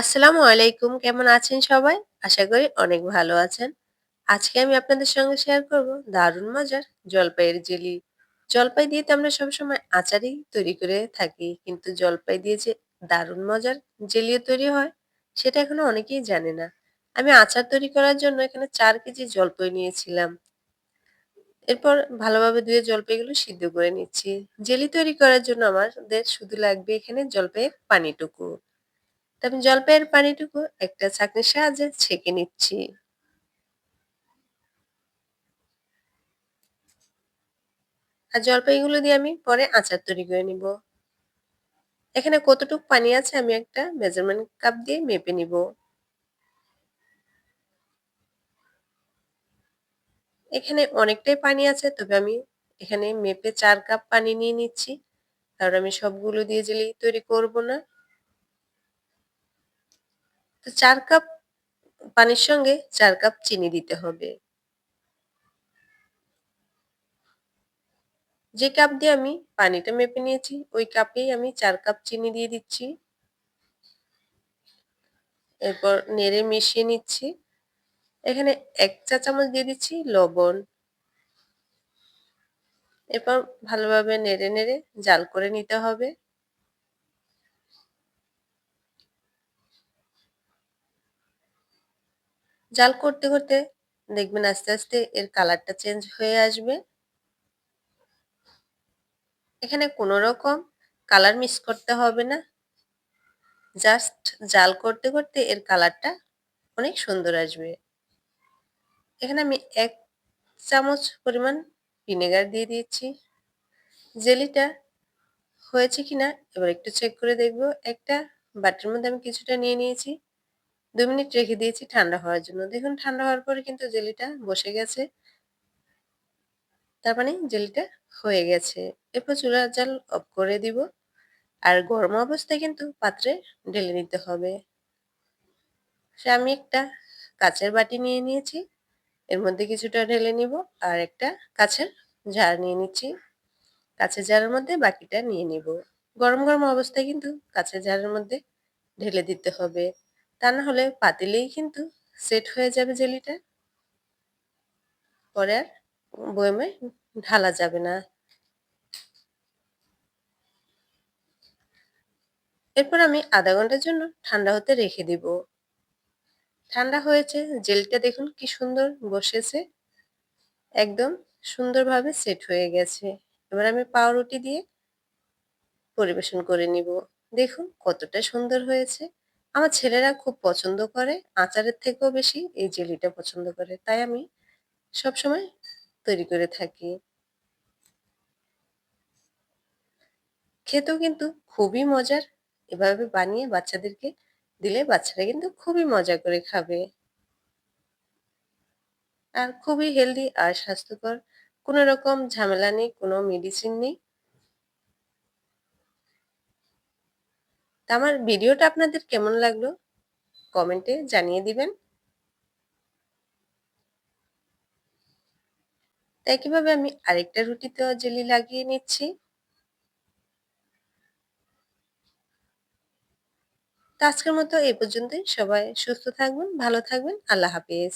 আসসালামু আলাইকুম, কেমন আছেন সবাই? আশা করি অনেক ভালো আছেন। আজকে আমি আপনাদের সঙ্গে শেয়ার করব দারুণ মজার জলপাইয়ের জেলি। জলপাই দিয়ে তো আমরা সবসময় আচারই তৈরি করে থাকি, কিন্তু জলপাই দিয়ে যে দারুণ মজার জেলিও তৈরি হয়, সেটা এখনও অনেকেই জানে না। আমি আচার তৈরি করার জন্য এখানে চার কেজি জলপাই নিয়েছিলাম। এরপর ভালোভাবে ধুয়ে জলপাইগুলো সিদ্ধ করে নিচ্ছি। জেলি তৈরি করার জন্য আমাদের শুধু লাগবে এখানে জলপাইয়ের পানিটুকু। আমি জলপাইয়ের পানিটুকু একটা ছাঁকনির সাহায্যে ছেঁকে নিচ্ছি। আর জলপাইগুলো দিয়ে আমি পরে আচার তৈরি করে নিব। এখানে কতটুকু পানি আছে আমি একটা মেজারমেন্ট কাপ দিয়ে মেপে নিব। এখানে অনেকটাই পানি আছে, তবে আমি এখানে মেপে চার কাপ পানি নিয়ে নিচ্ছি। কারণ আমি সবগুলো দিয়ে জেলি তৈরি করব না। তো চার কাপ পানির সঙ্গে চার কাপ চিনি দিতে হবে। যে কাপ দিয়ে আমি পানিটা মেপে নিয়েছি, ওই কাপেই আমি চার কাপ চিনি দিয়ে দিচ্ছি। এরপর নেড়ে মিশিয়ে নিচ্ছি। এখানে এক চা চামচ দিয়ে দিচ্ছি লবণ। এরপর ভালোভাবে নেড়ে নেড়ে জাল করে নিতে হবে। জাল করতে করতে দেখবেন আস্তে আস্তে এর কালারটা চেঞ্জ হয়ে আসবে। এখানে কোনো রকম কালার মিস করতে হবে না। জাস্ট জাল করতে করতে এর কালারটা অনেক সুন্দর আসবে। এখানে আমি এক চামচ পরিমাণ ভিনেগার দিয়ে দিয়েছি। জেলিটা হয়েছে কিনা এবার একটু চেক করে দেখব। একটা বাটির মধ্যে আমি কিছুটা নিয়ে নিয়েছি। দু মিনিট রেখে দিয়েছি ঠান্ডা হওয়ার জন্য। দেখুন, ঠান্ডা হওয়ার পরে কিন্তু জেলিটা বসে গেছে। তার মানে জেলিটা হয়ে গেছে। এরপর চুলার জাল অফ করে দিব। আর গরম অবস্থায় কিন্তু পাত্রে ঢেলে নিতে হবে। সে আমি একটা কাচের বাটি নিয়ে নিয়েছি। এর মধ্যে কিছুটা ঢেলে নিব আর একটা কাছের ঝাড় নিয়ে নিচ্ছি। কাছের ঝাড়ের মধ্যে বাকিটা নিয়ে নিব। গরম গরম অবস্থায় কিন্তু কাছের ঝাড়ের মধ্যে ঢেলে দিতে হবে। তা না হলে পাতিলেই কিন্তু সেট হয়ে যাবে জেলিটা। পরে আর বয়মে ঢালা যাবে না। এরপর আমি আধা ঘণ্টার জন্য ঠান্ডা হতে রেখে দিব। ঠান্ডা হয়েছে, জেলটা দেখুন কি সুন্দর বসেছে। একদম সুন্দরভাবে সেট হয়ে গেছে। এবার আমি পাউরুটি দিয়ে পরিবেশন করে নিব। দেখুন কতটা সুন্দর হয়েছে। আমার ছেলেরা খুব পছন্দ করে, আচারের থেকেও বেশি এই জেলিটা পছন্দ করে। তাই আমি সবসময় তৈরি করে থাকি। খেতেও কিন্তু খুবই মজার। এভাবে বানিয়ে বাচ্চাদেরকে দিলে বাচ্চারা কিন্তু খুবই মজা করে খাবে। আর খুবই হেলদি আর স্বাস্থ্যকর। কোনো রকম ঝামেলা নেই, কোনো মেডিসিন নেই। তা আমার ভিডিওটা আপনাদের কেমন লাগল? কমেন্টে জানিয়ে দিবেন। তাই কীভাবে আমি আরেকটা রুটিতেও জেলি লাগিয়ে নিচ্ছি। তো আজকের মতো এই পর্যন্তই। সবাই সুস্থ থাকবেন, ভালো থাকবেন। আল্লাহ হাফিজ।